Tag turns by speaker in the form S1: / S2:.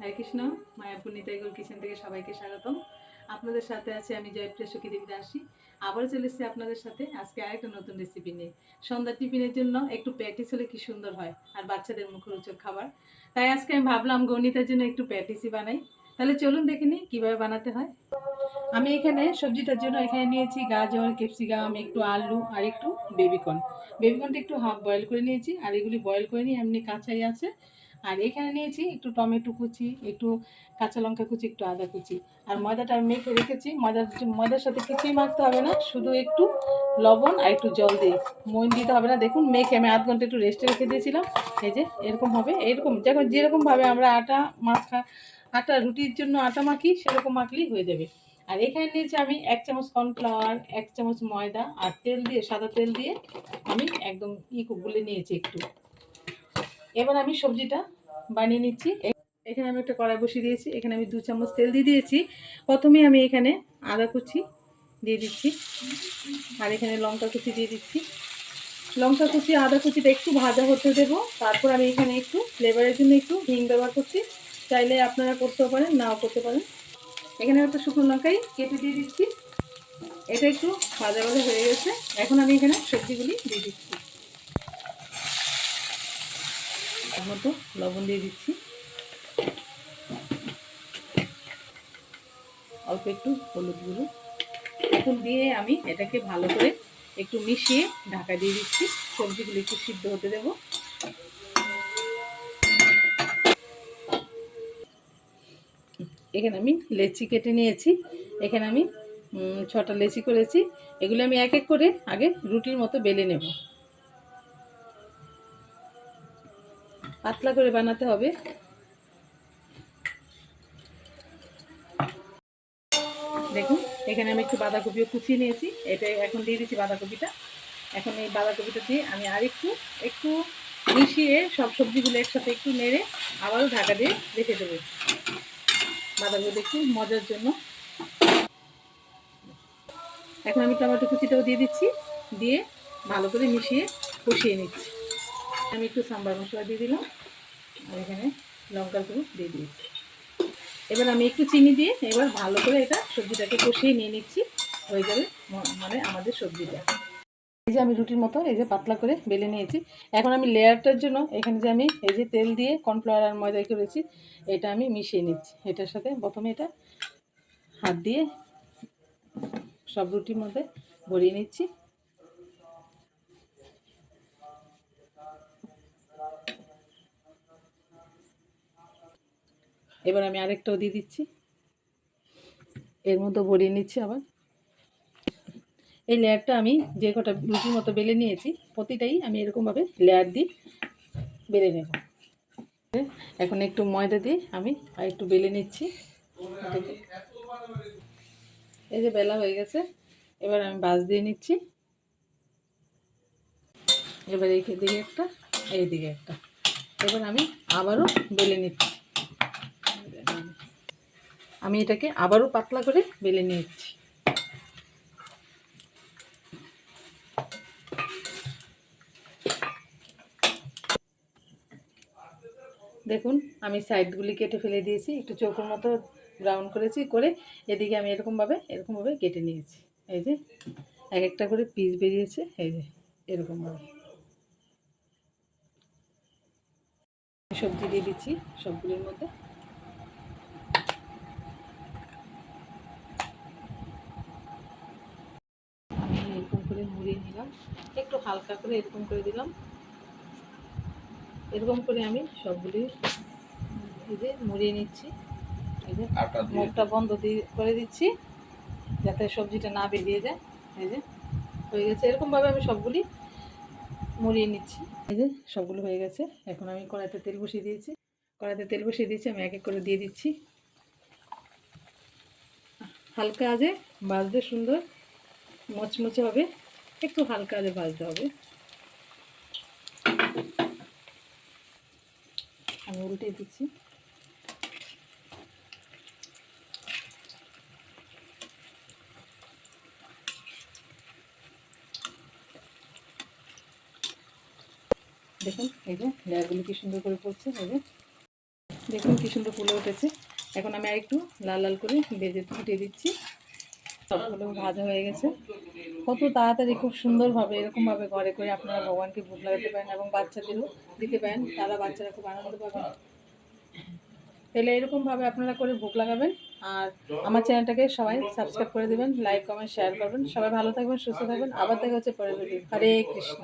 S1: হরে Krishna, Mayapur নিতাইগুল kitchen থেকে সবাইকে স্বাগতম। আপনাদের সাথে আছে আমি জয়প্রিয়া সখী দেবী দাসী। আবারও চলে এসেছি আপনাদের সাথে আজকে আরেকটা নতুন রেসিপি নিয়ে। সন্ধ্যা টিফিনের জন্য একটু প্যাটিস হলে কি সুন্দর হয়, আর বাচ্চাদের মুখরোচক খাবার। তাই আজকে আমি ভাবলাম গণিতের জন্য একটু প্যাটিসই বানাই। তাহলে চলুন দেখে নিই কীভাবে বানাতে হয়। আমি এখানে সবজিটার জন্য এখানে নিয়েছি গাজর, ক্যাপসিকাম, একটু আলু, আর একটু বেবিকর্ন। বেবিকর্নটা একটু হাফ বয়েল করে নিয়েছি, আর এগুলি বয়েল করে নিয়ে এমনি কাঁচাই আছে। আর এখানে নিয়েছি একটু টমেটো কুচি, একটু কাঁচা লঙ্কা কুচি, একটু আদা কুচি। আর ময়দাটা আমি মেখে রেখেছি। ময়দার ময়দার সাথে কিছুই মাখতে হবে না, শুধু একটু লবণ আর একটু জল দিয়ে। মইন দিতে হবে না। দেখুন, মেখে আমি আধ ঘণ্টা একটু রেস্টে রেখে দিয়েছিলাম। এই যে, এরকম হবে, এরকম। যখন যেরকমভাবে আমরা আটা মাখা, আটা রুটির জন্য আটা মাখি, সেরকম মাখলেই হয়ে যাবে। আর এখানে নিয়েছি আমি এক চামচ কর্নফ্লাওয়ার এক চামচ ময়দা আর তেল দিয়ে, সাদা তেল দিয়ে আমি একদম ই গুলে নিয়েছি একটু। এবার আমি সবজিটা বানিয়ে নিচ্ছি। এখানে আমি একটা কড়াই বসিয়ে দিয়েছি। এখানে আমি দু চামচ তেল দিয়ে দিয়েছি। প্রথমে আমি এখানে আদা কুচি দিয়ে দিচ্ছি। আর এখানে লঙ্কা কুচি দিয়ে দিচ্ছি। লঙ্কা কুচি, আদা কুচিটা একটু ভাজা হতে দেবো। তারপর আমি এখানে একটু ফ্লেভারের জন্য একটু হিং ব্যবহার করছি। চাইলে আপনারা করতেও পারেন, নাও করতে পারেন। এখানে একটা শুকনো লঙ্কাই কেটে দিয়ে দিচ্ছি। এটা একটু ভাজা ভাজা হয়ে গেছে। এখন আমি এখানে সবজিগুলি দিয়ে দিচ্ছি তার মতো লবণ দিয়ে দিচ্ছি। অল্প একটু হলুদ গুঁড়ো। এখন দিয়ে আমি এটাকে ভালো করে একটু মিশিয়ে ঢাকা দিয়ে দিচ্ছি। সবজিগুলো একটু সিদ্ধ হতে দেব। এখানে আমি লেচি কেটে নিয়েছি। এখানে আমি ছটা লেচি করেছি। এগুলো আমি এক এক করে আগে রুটির মতো বেলে নেব। পাতলা করে বানাতে হবে। দেখুন, এখানে আমি একটু বাঁধাকপিও কুচিয়ে নিয়েছি। এটা এখন দিয়ে দিচ্ছি বাঁধাকপিটা। এখন এই বাঁধাকপিটা দিয়ে আমি আরেকটু, একটু একটু মিশিয়ে সব সবজিগুলো একসাথে একটু নেড়ে আবারও ঢাকা দিয়ে রেখে দেবো। বাঁধাকপি একটু মজার জন্য। এখন আমি টমেটো কুচিটাও দিয়ে দিচ্ছি। দিয়ে ভালো করে মিশিয়ে কষিয়ে নিচ্ছি। আমি একটু সাম্বার মশলা দিয়ে দিলাম। আর এখানে লঙ্কার গুঁড়ো দিয়ে দিয়েছি। এবার আমি একটু চিনি দিয়ে এবার ভালো করে এটা সবজিটাকে কষিয়ে নিয়ে নিচ্ছি। হয়ে যাবে মানে আমাদের সবজিটা। এই যে আমি রুটির মতো এই যে পাতলা করে বেলে নিয়েছি। এখন আমি লেয়ারটার জন্য এখানে যে আমি এই যে তেল দিয়ে কর্নফ্লাওয়ার আর ময়দা করেছি, এটা আমি মিশিয়ে নিচ্ছি। এটার সাথে প্রথমে এটা হাত দিয়ে সব রুটির মধ্যে ভরিয়ে নিচ্ছি। এবার আমি আরেকটাও দিয়ে দিচ্ছি। এর মধ্যে ভরিয়ে নিচ্ছি আবার। এই লেয়ারটা আমি যে কটা রুটির মতো বেলে নিয়েছি, প্রতিটাই আমি এরকমভাবে লেয়ার দিয়ে বেলে নেব। এখন একটু ময়দা দিয়ে আমি আর একটু বেলে নিচ্ছি। এই যে বেলা হয়ে গেছে, এবার আমি বাস দিয়ে নিচ্ছি। এবার এই দিকে একটা এই দিকে একটা। এবার আমি আবারও বেলে নিচ্ছি। আমি এটাকে আবারও পাতলা করে বেলে নিয়েছি। দেখুন, আমি সাইডগুলি কেটে ফেলে দিয়েছি, একটু চোখের মতো ব্রাউন করেছি, করে এদিকে আমি এরকমভাবে এরকমভাবে কেটে নিয়েছি। এই যে, এক একটা করে পিস বেরিয়েছে, এই যে, এরকমভাবে। সবজি দিয়ে দিচ্ছি সবগুলির মধ্যে আমি এরকম করে মুড়িয়ে নিলাম। একটু হালকা করে এরকম করে দিলাম। এরকম করে আমি সবগুলি যে মুড়িয়ে নিচ্ছি। এই যে মুখটা বন্ধ দিয়ে করে দিচ্ছি যাতে সবজিটা না বেরিয়ে যায়। এই যে হয়ে গেছে। এরকমভাবে আমি সবগুলি মুড়িয়ে নিচ্ছি। এই যে সবগুলো হয়ে গেছে। এখন আমি কড়াইতে তেল বসিয়ে দিয়েছি। কড়াইতে তেল বসিয়ে দিয়েছি আমি এক এক করে দিয়ে দিচ্ছি। হালকা আজে ভাজতে সুন্দর মচমচে হবে, একটু হালকা আজে ভাজতে হবে। আমি উল্টে দিচ্ছি। দেখুন, এই যে লেয়ারগুলি কি সুন্দর করে পড়ছে এই যে। দেখুন কি সুন্দর ফুলে উঠেছে। এখন আমি আর একটু লাল লাল করে ভেজে ফুটিয়ে দিচ্ছি। সবগুলো ভাজা হয়ে গেছে। কত তাড়াতাড়ি, খুব সুন্দরভাবে, এরকমভাবে ঘরে করে আপনারা ভগবানকে ভোগ লাগাতে পারেন এবং বাচ্চাদেরও দিতে পারেন। তারা বাচ্চারা খুব আনন্দ পাবেন। তাহলে এরকমভাবে আপনারা করে ভোগ লাগাবেন। আর আমার চ্যানেলটাকে সবাই সাবস্ক্রাইব করে দেবেন, লাইক, কমেন্ট, শেয়ার করবেন। সবাই ভালো থাকবেন, সুস্থ থাকবেন। আবার দেখা হচ্ছে পরের ভিডিও হরে কৃষ্ণ।